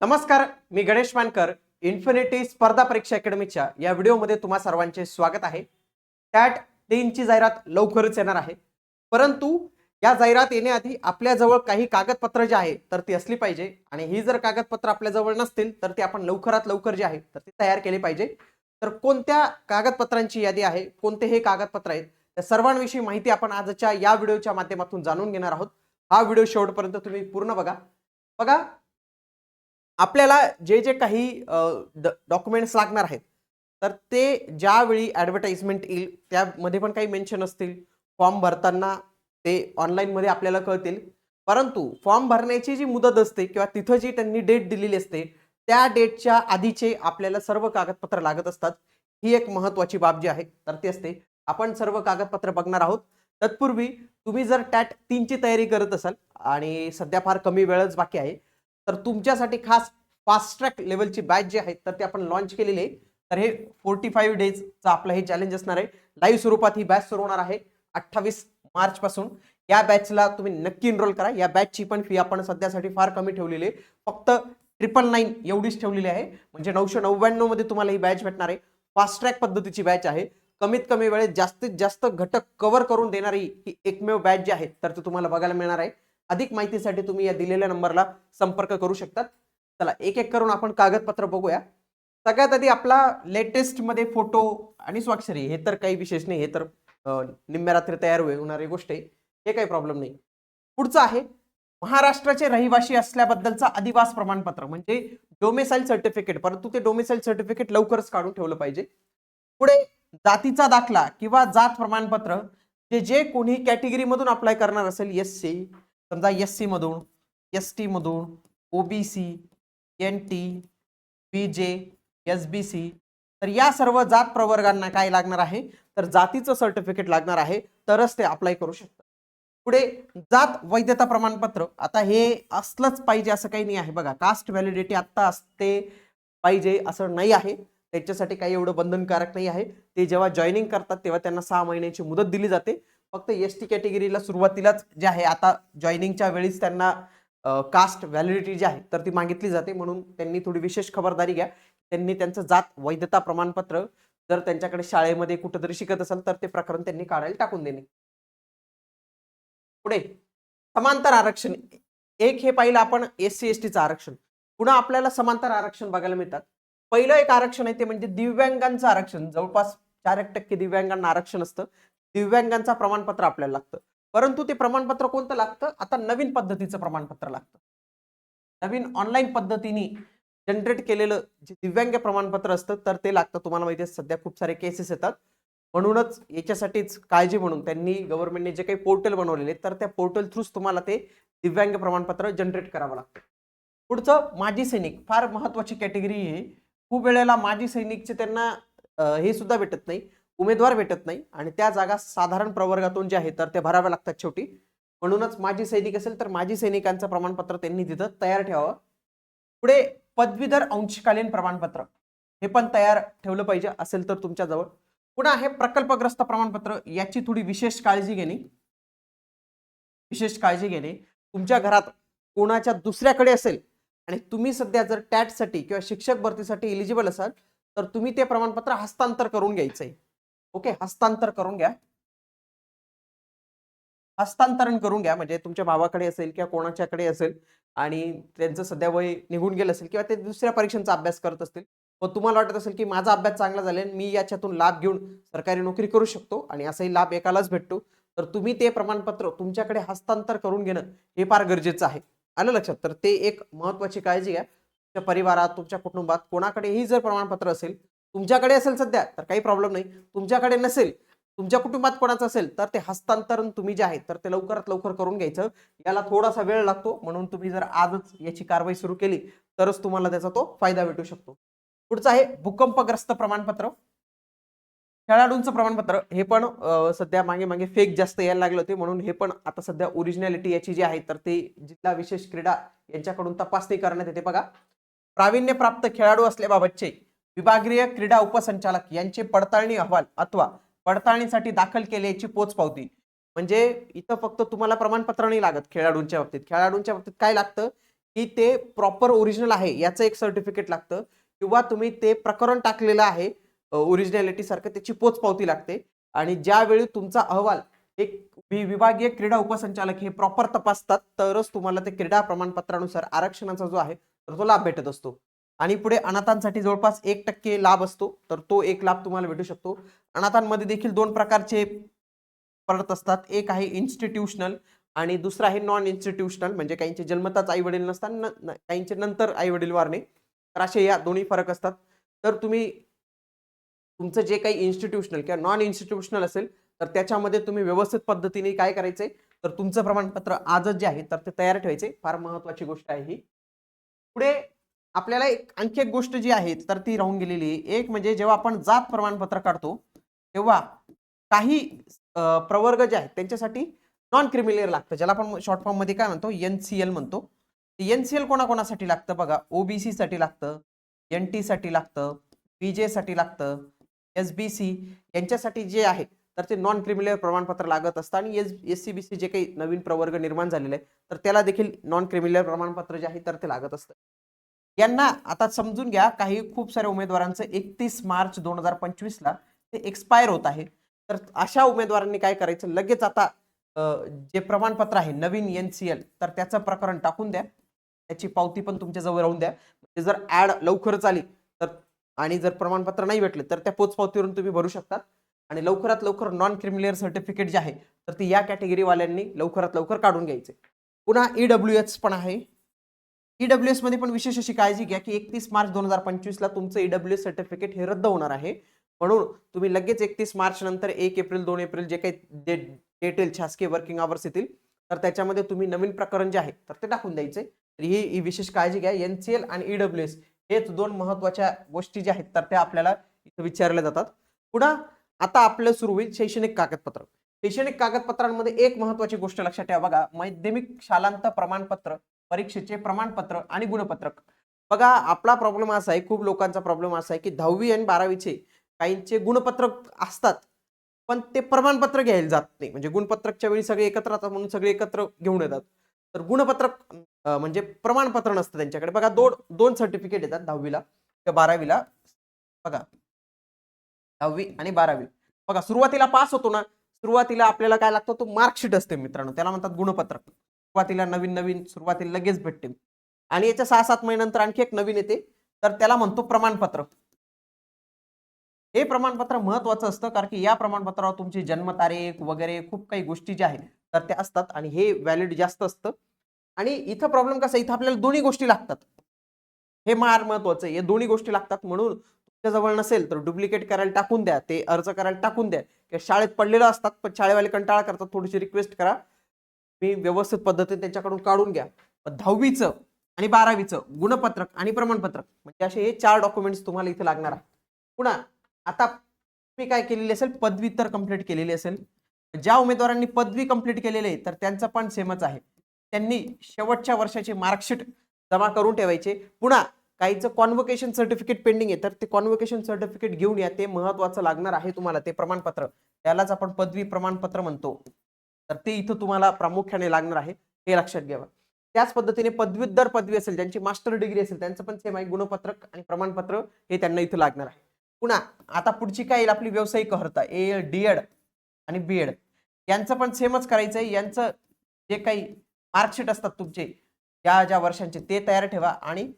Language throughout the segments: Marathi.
नमस्कार मी गणेश मानकर इन्फिनिटी स्पर्धा परीक्षा अकॅडमीच्या या व्हिडिओमध्ये तुम्हा सर्वांचे स्वागत आहे. टॅट तीनची जाहिरात लवकरच येणार आहे. परंतु या जाहिरात येण्याआधी आपल्याजवळ काही कागदपत्र जे आहे तर ती असली पाहिजे. आणि ही जर कागदपत्र आपल्याजवळ नसतील तर ती आपण लवकरात लवकर जे आहे तर ती तयार केली पाहिजे. तर कोणत्या कागदपत्रांची यादी आहे कोणते हे कागदपत्र आहेत त्या सर्वांविषयी माहिती आपण आजच्या या व्हिडिओच्या माध्यमातून जाणून घेणार आहोत. हा व्हिडिओ शेवटपर्यंत तुम्ही पूर्ण बघा. बघा आपल्याला जे जे काही डॉक्युमेंट्स लागणार आहेत तर ते ज्यावेळी ॲडव्हर्टाइजमेंट येईल त्यामध्ये पण काही मेन्शन असतील. फॉर्म भरताना ते ऑनलाईनमध्ये आपल्याला कळतील. परंतु फॉर्म भरण्याची जी मुदत असते किंवा तिथं जी त्यांनी डेट दिलेली असते त्या डेटच्या आधीचे आपल्याला सर्व कागदपत्र लागत असतात. ही एक महत्त्वाची बाब जी आहे तर ती असते. आपण सर्व कागदपत्र बघणार आहोत. तत्पूर्वी तुम्ही जर टॅट तीनची तयारी करत असाल आणि सध्या फार कमी वेळच बाकी आहे तर तुमच्यासाठी खास फास्ट ट्रॅक लेवलची बॅच जी आहे तर ते आपण लॉन्च केलेली आहे. तर हे फोर्टी फाईव्ह डेजचं आपलं हे चॅलेंज असणार आहे. लाईव्ह स्वरूपात ही बॅच सुरू होणार आहे अठ्ठावीस मार्च पासून. या बॅचला तुम्ही नक्की एनरोल करा. या बॅचची पण फी आपण सध्यासाठी फार कमी ठेवलेली आहे. फक्त ट्रिपल नाईन एवढीच ठेवलेली आहे. म्हणजे नऊशे नव्याण्णवमध्ये तुम्हाला ही बॅच भेटणार आहे. फास्ट ट्रॅक पद्धतीची बॅच आहे. कमीत कमी वेळेत जास्तीत जास्त घटक कव्हर करून देणारी ही एकमेव बॅच जी आहे तर ती तुम्हाला बघायला मिळणार आहे. अधिक माहितीसाठी तुम्ही या दिलेल्या नंबरला संपर्क करू शकतात. चला एक एक करून आपण कागदपत्र बघूया. सगळ्यात आधी आपला लेटेस्टमध्ये फोटो आणि स्वाक्षरी हे तर काही विशेष नाही हे तर अं, निम्म्या रात्री तयार होणारी गोष्ट आहे. हे काही प्रॉब्लेम नाही. पुढचं आहे महाराष्ट्राचे रहिवासी असल्याबद्दलचा अधिवास प्रमाणपत्र म्हणजे डोमेसाईल सर्टिफिकेट परंतु ते डोमेसाईल सर्टिफिकेट लवकरच काढून ठेवलं पाहिजे. पुढे जातीचा दाखला किंवा जात प्रमाणपत्र जे जे कोणी कॅटेगरी मधून अप्लाय करणार असेल एस सी समजा एस सी मधून एस टी मधून OBC N T B J S B C तर या सर्व जात प्रवर्गांना काय लागणार आहे? तर जातीचं सर्टिफिकेट लागणार आहे तरच ते अप्लाय करू शकतात. पुढे जात वैधता प्रमाणपत्र. आता हे असलंच पाहिजे असं काही नाही आहे. बघा कास्ट व्हॅलिडिटी आत्ता असते पाहिजे असं नाही आहे. त्याच्यासाठी काही एवढं बंधनकारक नाही आहे. ते जेव्हा जॉईनिंग करतात तेव्हा त्यांना सहा महिन्याची मुदत दिली जाते. फक्त एस टी कॅटेगरीला सुरुवातीलाच जे आहे आता जॉईनिंगच्या वेळीच त्यांना कास्ट व्हॅलिडिटी जी आहे तर ती मागितली जाते. म्हणून त्यांनी थोडी विशेष खबरदारी घ्या. त्यांनी त्यांचं जात वैधता प्रमाणपत्र जर त्यांच्याकडे शाळेमध्ये कुठंतरी शिकत असेल तर ते प्रकरण त्यांनी काढायला टाकून देणे. पुढे समांतर आरक्षण. एक हे पाहिलं आपण एस सी एस टीचं आरक्षण. पुन्हा आपल्याला समांतर आरक्षण बघायला मिळतात. पहिलं एक आरक्षण आहे ते म्हणजे दिव्यांगांचं आरक्षण. जवळपास चार एक टक्के दिव्यांगांना आरक्षण असतं. दिव्यांगांचं प्रमाणपत्र आपल्याला लागतं. परंतु ते प्रमाणपत्र कोणतं लागतं? आता नवीन पद्धतीचं प्रमाणपत्र लागतं. नवीन ऑनलाईन पद्धतीने जनरेट केलेलं जे दिव्यांग प्रमाणपत्र असतं तर ते लागतं. तुम्हाला माहिती आहे सध्या खूप सारे केसेस येतात. म्हणूनच याच्यासाठीच काळजी म्हणून त्यांनी गव्हर्नमेंटने जे काही पोर्टल बनवलेले तर त्या पोर्टल थ्रूच तुम्हाला ते दिव्यांग प्रमाणपत्र जनरेट करावं लागतं. पुढचं माजी सैनिक. फार महत्वाची कॅटेगरी आहे खूप वेळेला माजी सैनिकचे त्यांना हे सुद्धा भेटत नाही. उमेदवार भेटत नाही आणि त्या जागा साधारण प्रवर्गातून जे आहे तर ते भराव्या लागतात शेवटी. म्हणूनच माजी सैनिक असेल तर माजी सैनिकांचं प्रमाणपत्र त्यांनी तिथं तयार ठेवावं. पुढे पदवीधर अंशकालीन प्रमाणपत्र हे पण तयार ठेवलं पाहिजे असेल तर तुमच्याजवळ. पुन्हा हे प्रकल्पग्रस्त प्रमाणपत्र याची थोडी विशेष काळजी घेणे. विशेष काळजी घेणे. तुमच्या घरात कोणाच्या दुसऱ्याकडे असेल आणि तुम्ही सध्या जर टॅटसाठी किंवा शिक्षक भरतीसाठी एलिजिबल असाल तर तुम्ही ते प्रमाणपत्र हस्तांतर करून घ्यायचं आहे ओके हस्तांतर करून घ्या. हस्तांतरण करून घ्या म्हणजे तुमच्या भावाकडे असेल किंवा कोणाच्याकडे असेल आणि त्यांचं सध्या वय निघून गेलं असेल किंवा ते दुसऱ्या परीक्षांचा अभ्यास करत असतील. व तुम्हाला वाटत असेल की माझा अभ्यास चांगला झाला मी याच्यातून लाभ घेऊन सरकारी नोकरी करू शकतो आणि असाही लाभ एकालाच भेटतो. तर तुम्ही ते प्रमाणपत्र तुमच्याकडे हस्तांतर करून घेणं हे फार गरजेचं आहे. आलं लक्षात? तर ते एक महत्वाची काळजी घ्या. तुमच्या परिवारात तुमच्या कुटुंबात कोणाकडेही जर प्रमाणपत्र असेल तुमच्याकडे असेल सध्या तर काही प्रॉब्लेम नाही. तुमच्याकडे नसेल तुमच्या कुटुंबात कोणाचं असेल तर ते हस्तांतरण तुम्ही जे आहे तर ते लवकरात लवकर करून घ्यायचं. याला थोडासा वेळ लागतो. म्हणून तुम्ही जर आजच याची कारवाई सुरू केली तरच तुम्हाला त्याचा तो फायदा भेटू शकतो. पुढचं आहे भूकंपग्रस्त प्रमाणपत्र. खेळाडूंचं प्रमाणपत्र हे पण सध्या मागे मागे फेक जास्त यायला लागले होते. म्हणून हे पण आता सध्या ओरिजिनॅलिटी याची जी आहे तर ते जिल्हा विशेष क्रीडा यांच्याकडून तपासणी करण्यात येते बघा. प्रावीण्य प्राप्त खेळाडू असल्याबाबतचे विभागीय क्रीडा उपसंचालक यांचे पडताळणी अहवाल अथवा पडताळणीसाठी दाखल केल्याची पोचपावती. म्हणजे इथं फक्त तुम्हाला प्रमाणपत्र नाही लागत खेळाडूंच्या बाबतीत. खेळाडूंच्या बाबतीत काय लागतं? की ते प्रॉपर ओरिजिनल आहे याचं एक सर्टिफिकेट लागतं. किंवा तुम्ही ते प्रकरण टाकलेलं आहे ओरिजिनॅलिटी सारखं त्याची पोचपावती लागते. आणि ज्यावेळी तुमचा अहवाल एक विभागीय क्रीडा उपसंचालक हे प्रॉपर तपासतात तरच तुम्हाला ते क्रीडा प्रमाणपत्रानुसार आरक्षणाचा जो आहे तर तो लाभ भेटत असतो. आणि पुढे अनाथांसाठी जवळपास एक टक्के लाभ असतो. तर तो एक लाभ तुम्हाला भेटू शकतो. अनाथांमध्ये देखील दोन प्रकारचे पडत असतात. एक आहे इन्स्टिट्यूशनल आणि दुसरं आहे नॉन इन्स्टिट्यूशनल म्हणजे काहींचे जन्मताच आई वडील नसतात न- काहींचे नंतर आई वडील वारणे. तर असे या दोन्ही फरक असतात. तर तुम्ही तुमचं जे काही इन्स्टिट्यूशनल किंवा नॉन इन्स्टिट्यूशनल असेल तर त्याच्यामध्ये तुम्ही व्यवस्थित पद्धतीने काय करायचंय तर तुमचं प्रमाणपत्र आजच जे आहे तर ते तयार ठेवायचे. फार महत्वाची गोष्ट आहे ही. पुढे आपल्याला एक आणखी एक गोष्ट जी आहे तर ती राहून गेलेली आहे. एक म्हणजे जेव्हा आपण जात प्रमाणपत्र काढतो तेव्हा काही प्रवर्ग जे आहेत त्यांच्यासाठी नॉन क्रिमिलियर लागतं. ज्याला आपण शॉर्ट फॉर्ममध्ये काय म्हणतो? एन सी एल म्हणतो. एन सी एल कोणाकोणासाठी लागतं बघा? ओबीसी साठी लागतं एन टी साठी लागतं पीजे साठी लागतं एस बी सी यांच्यासाठी जे आहे तर ते नॉन क्रिमिलियर प्रमाणपत्र लागत असतं. आणि S S C B C जे काही नवीन प्रवर्ग निर्माण झालेले आहे तर त्याला देखील नॉन क्रिमिलियर प्रमाणपत्र जे आहे तर ते लागत असतं. यांना आता समजून घ्या काही खूप साऱ्या उमेदवारांचं एकतीस मार्च दोन हजार पंचवीसला ते एक्सपायर होत आहे. तर अशा उमेदवारांनी काय करायचं? लगेच आता जे प्रमाणपत्र आहे नवीन एन सी एल तर त्याचं प्रकरण टाकून द्या. त्याची पावती पण तुमच्या जवळ राहून द्या. म्हणजे जर ॲड लवकरच आली तर आणि जर प्रमाणपत्र नाही भेटले तर त्या पोचपावतीवरून तुम्ही भरू शकतात. आणि लवकरात लवकर नॉन क्रिमिलियर सर्टिफिकेट जे आहे तर ती या कॅटेगरीवाल्यांनी लवकरात लवकर काढून घ्यायचे. पुन्हा ई डब्ल्यू एच पण आहे. ईडब्ल्यू एसमध्ये पण विशेष अशी काळजी घ्या की एकतीस मार्च दोन हजार पंचवीसला तुमचं ईडब्ल्यू एस सर्टिफिकेट हे रद्द होणार आहे. म्हणून तुम्ही लगेच एकतीस मार्च नंतर एक एप्रिल दोन एप्रिल जे काही डेट डेट येईल शासकीय वर्किंग आवर्स येतील तर त्याच्यामध्ये तुम्ही नवीन प्रकरण जे आहे तर ते टाकून द्यायचे. तर ही ही विशेष काळजी घ्या. एन सी एल आणि ईडब्ल्यू एस हेच दोन महत्त्वाच्या गोष्टी ज्या आहेत तर त्या आपल्याला इथं विचारल्या जातात. पुन्हा आता आपलं सुरू होईल शैक्षणिक कागदपत्र. शैक्षणिक कागदपत्रांमध्ये एक महत्वाची गोष्ट लक्षात ठेवा. बघा माध्यमिक शालांत प्रमाणपत्र परीक्षेचे प्रमाणपत्र आणि गुणपत्रक. बघा आपला प्रॉब्लेम असा आहे खूप लोकांचा प्रॉब्लेम असा आहे की दहावी आणि बारावीचे काहींचे गुणपत्रक असतात पण ते प्रमाणपत्र घ्यायला जात नाही. म्हणजे गुणपत्रकच्या वेळी सगळे एकत्र राहतात म्हणून सगळे एकत्र घेऊन येतात. तर गुणपत्रक म्हणजे प्रमाणपत्र नसतं त्यांच्याकडे. बघा दोन दोन सर्टिफिकेट येतात दहावीला किंवा बारावीला. बघा. दहावी आणि बारावी. बघा सुरुवातीला पास होतो ना सुरुवातीला आपल्याला काय लागतं? तो मार्कशीट असते मित्रांनो. त्याला म्हणतात गुणपत्रक. सुरुवातीला नवीन नवीन सुरुवातीला लगेच भेटते. आणि याच्या सहा सात महिन्यानंतर आणखी एक नवीन येते. तर त्याला म्हणतो प्रमाणपत्र. हे प्रमाणपत्र महत्वाचं असतं कारण की या प्रमाणपत्रावर तुमची जन्मतारीख वगैरे खूप काही गोष्टी ज्या आहेत तर त्या असतात आणि हे व्हॅलिड जास्त असतं. आणि इथं प्रॉब्लेम कसा इथं आपल्याला दोन्ही गोष्टी लागतात. हे मार महत्वाचं आहे. या दोन्ही गोष्टी लागतात म्हणून तुमच्या जवळ नसेल तर डुप्लिकेट करायला टाकून द्या. ते अर्ज करायला टाकून द्या. किंवा शाळेत पडलेलं असतात पण शाळेवाले कंटाळा करतात. थोडीशी रिक्वेस्ट करा. मी व्यवस्थित पद्धतीने त्यांच्याकडून काढून घ्या. दहावीचं आणि बारावीचं गुणपत्रक आणि प्रमाणपत्रक म्हणजे असे हे चार डॉक्युमेंट्स तुम्हाला इथे लागणार आहे पुन्हा आता तुम्ही काय केलेली असेल? पदवी तर कंप्लीट केलेली असेल. ज्या उमेदवारांनी पदवी कंप्लीट केलेली आहे तर त्यांचं पण सेमच आहे. त्यांनी शेवटच्या वर्षाची मार्कशीट जमा करून ठेवायचे. पुन्हा काहीचं कॉन्व्होकेशन सर्टिफिकेट पेंडिंग आहे तर ते कॉन्व्होकेशन सर्टिफिकेट घेऊन या. ते महत्वाचं लागणार आहे तुम्हाला ते प्रमाणपत्र. त्यालाच आपण पदवी प्रमाणपत्र म्हणतो. तर ते इथं तुम्हाला प्रामुख्याने लागणार आहे हे लक्षात घ्यावं. त्याच पद्धतीने पदवीधर पदवी असेल ज्यांची मास्टर डिग्री असेल त्यांचं पण सेम आहे गुणपत्रक आणि प्रमाणपत्र हे त्यांना इथं लागणार आहे. पुन्हा आता पुढची काय येईल? आपली व्यावसायिक अर्हता ए डी एड आणि बी एड यांचं पण सेमच करायचं आहे यांचं जे काही मार्कशीट असतात तुमचे ज्या ज्या वर्षांचे ते तयार ठेवा आणि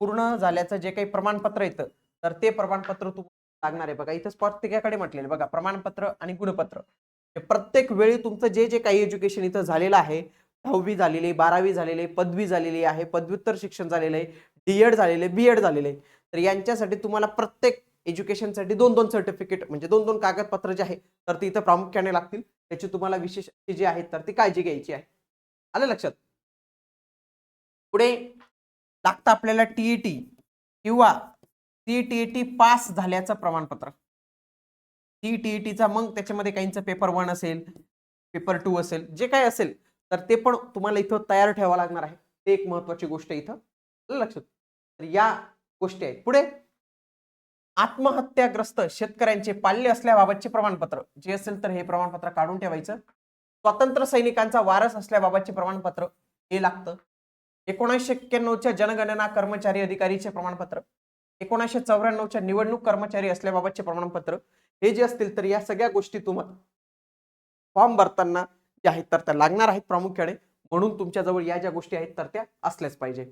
पूर्ण झाल्याचं जे काही प्रमाणपत्र येतं तर ते प्रमाणपत्र तुम्हाला लागणार आहे. बघा इथं प्रत्येकाकडे म्हटलेलं बघा प्रमाणपत्र आणि गुणपत्र. प्रत्येक वेळी तुमचं जे जे काही एज्युकेशन इथं झालेलं आहे दहावी झालेली आहे, बारावी झालेली आहे, पदवी झालेली आहे पदव्युत्तर शिक्षण झालेलं आहे डीएड झालेलं आहे बी एड झालेलं आहे तर यांच्यासाठी तुम्हाला प्रत्येक एज्युकेशनसाठी दोन दोन सर्टिफिकेट म्हणजे दोन दोन कागदपत्र जे आहे तर ते इथं प्रामुख्याने लागतील. त्याची तुम्हाला विशेष जे आहेत तर ती काळजी घ्यायची आहे. आलं लक्षात? पुढे लागतं आपल्याला टीईटी किंवा सीटीईटी पास झाल्याचं प्रमाणपत्र. टी टी टीचा मग त्याच्यामध्ये काहींचं पेपर वन असेल पेपर टू असेल जे काय असेल तर ते पण तुम्हाला इथं तयार ठेवावं लागणार आहे. ते एक महत्वाची गोष्ट इथं. लक्षात? तर या गोष्टी आहेत. पुढे. आत्महत्याग्रस्त शेतकऱ्यांचे पाल्य असल्याबाबतचे प्रमाणपत्र. जे असेल तर हे प्रमाणपत्र काढून ठेवायचं. स्वातंत्र्य सैनिकांचा वारस असल्याबाबतचे प्रमाणपत्र हे लागतं. एकोणीसशे एक्क्याण्णवच्या जनगणना कर्मचारी अधिकारीचे प्रमाणपत्र. एकोणीसशे चौऱ्याण्णवच्या निवडणूक कर्मचारी असल्याबाबतचे प्रमाणपत्र. हे जे असतील तर या सगळ्या गोष्टी तुम्हाला फॉर्म भरताना ज्या आहेत तर त्या लागणार आहेत प्रामुख्याने. म्हणून तुमच्याजवळ या ज्या गोष्टी आहेत तर त्या असल्याच पाहिजे.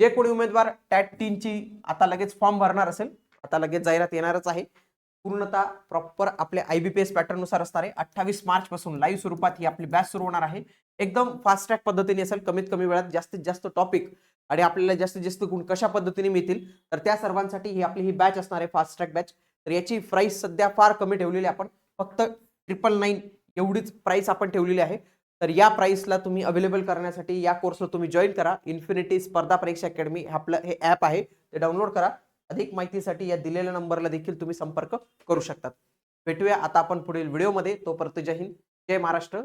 जे कोणी उमेदवार टॅट तीनची आता लगेच फॉर्म भरणार असेल आता लगेच जाहिरात येणारच आहे. पूर्णतः प्रॉपर आपल्या आय बी पी एस पॅटर्ननुसार असणार आहे. अठ्ठावीस मार्च पासून लाईव्ह स्वरूपात ही आपली बॅच सुरू होणार आहे. एकदम फास्ट ट्रॅक पद्धतीने असेल कमीत कमी वेळात जास्तीत जास्त टॉपिक आणि आपल्याला जास्तीत जास्त गुण कशा पद्धतीने मिळतील तर त्या सर्वांसाठी ही आपली ही बॅच असणार आहे फास्ट ट्रॅक बॅच तर याची प्राईस सध्या फार कमी ठेवलेली आहे आपण. फक्त ट्रिपल नाईन एवढीच प्राईस आपण ठेवलेली आहे. तर या प्राईसला तुम्ही अवेलेबल करण्यासाठी या कोर्सला तुम्ही जॉईन करा. इन्फिनिटी स्पर्धा परीक्षा अकॅडमी आपलं हे ॲप आहे. ते डाउनलोड करा. अधिक माहितीसाठी या दिलेल्या नंबरला देखील तुम्ही संपर्क करू शकतात भेटूया आता आपण पुढील व्हिडिओमध्ये तोपर्यंत जय हिंद. जय महाराष्ट्र.